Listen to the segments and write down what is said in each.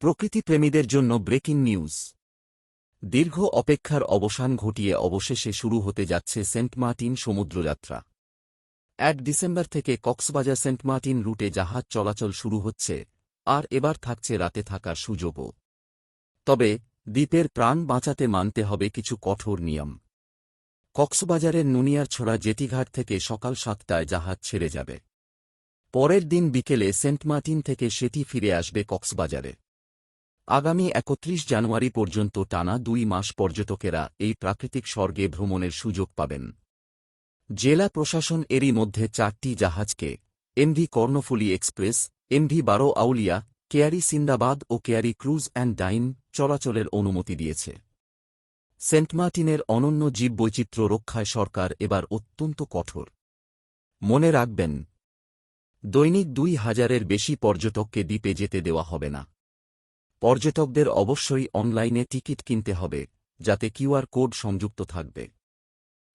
প্রকৃতিপ্রেমীদের জন্য breaking news. দীর্ঘ অপেক্ষার অবসান ঘটিয়ে অবশেষে শুরু হতে যাচ্ছে সেন্ট মার্টিন সমুদ্রযাত্রা। এক ডিসেম্বর থেকে কক্সবাজার সেন্ট মার্টিন রুটে জাহাজ চলাচল শুরু হচ্ছে, আর এবার থাকছে রাতে থাকার সুযোগও। তবে, দ্বীপের প্রাণ বাঁচাতে মানতে হবে কিছু কঠোর নিয়ম। কক্সবাজারের নুনিয়ারছড়া জেটিঘাট থেকে সকাল সাতটায় জাহাজ ছেড়ে যাবে। পরের দিন বিকেলে সেন্ট মার্টিন থেকে সেটি ফিরে আসবে কক্সবাজারে। আগামী একত্রিশ জানুয়ারি পর্যন্ত টানা দুই মাস পর্যটকেরা এই প্রাকৃতিক স্বর্গে ভ্রমণের সুযোগ পাবেন। জেলা প্রশাসন এরই মধ্যে চারটি জাহাজকে MV Karnaphuli express MV Baro Aulia, Keari Sindbad O Keari cruise and dine চলাচলের অনুমতি দিয়েছে। সেন্ট মার্টিনের অনন্য জীববৈচিত্র্য রক্ষায় সরকার এবার অত্যন্ত কঠোর। মনে রাখবেন, দৈনিক দুই হাজারের বেশি পর্যটককে দ্বীপে যেতে দেওয়া হবে না। পর্যটকদের অবশ্যই অনলাইনে টিকিট কিনতে হবে, যাতে কিউআর কোড সংযুক্ত থাকবে।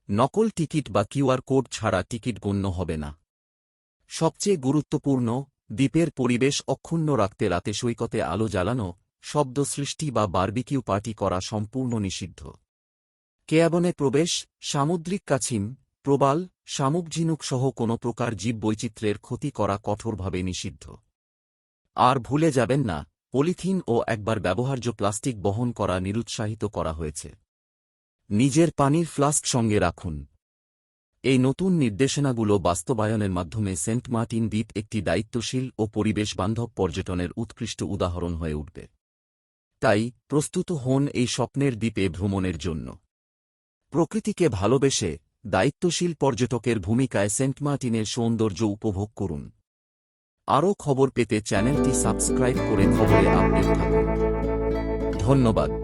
নকল টিকিট বা কিউআর কোড ছাড়া টিকিট গণ্য হবে না। সবচেয়ে গুরুত্বপূর্ণ, দ্বীপের পরিবেশ অক্ষুণ্ণ রাখতে রাতে সৈকতে আলো জ্বালানো, শব্দ সৃষ্টি বা বার্বিকিউ পার্টি করা সম্পূর্ণ নিষিদ্ধ। কেয়াবনে প্রবেশ, সামুদ্রিক কাছিম, প্রবাল, শামুক ঝিনুক সহ কোনো প্রকার জীববৈচিত্র্যের ক্ষতি করা কঠোরভাবে নিষিদ্ধ। আর ভুলে যাবেন না পলিথিন ও একবার ব্যবহার্য প্লাস্টিক বহন করা নিরুৎসাহিত করা হয়েছে। নিজের পানির ফ্লাস্ক সঙ্গে রাখুন। এই নতুন নির্দেশনাগুলো বাস্তবায়নের মাধ্যমে সেন্ট মার্টিন দ্বীপ একটি দায়িত্বশীল ও পরিবেশ বান্ধব পর্যটনের উৎকৃষ্ট উদাহরণ হয়ে উঠবে। তাই, প্রস্তুত হন এই স্বপ্নের দ্বীপে ভ্রমণের জন্য। প্রকৃতিকে ভালোবেসে দায়িত্বশীল পর্যটকের ভূমিকায় সেন্ট মার্টিনের সৌন্দর্য উপভোগ করুন। আরও খবর পেতে চ্যানেলটি সাবস্ক্রাইব করে খবরে আপডেট থাকুন। ধন্যবাদ।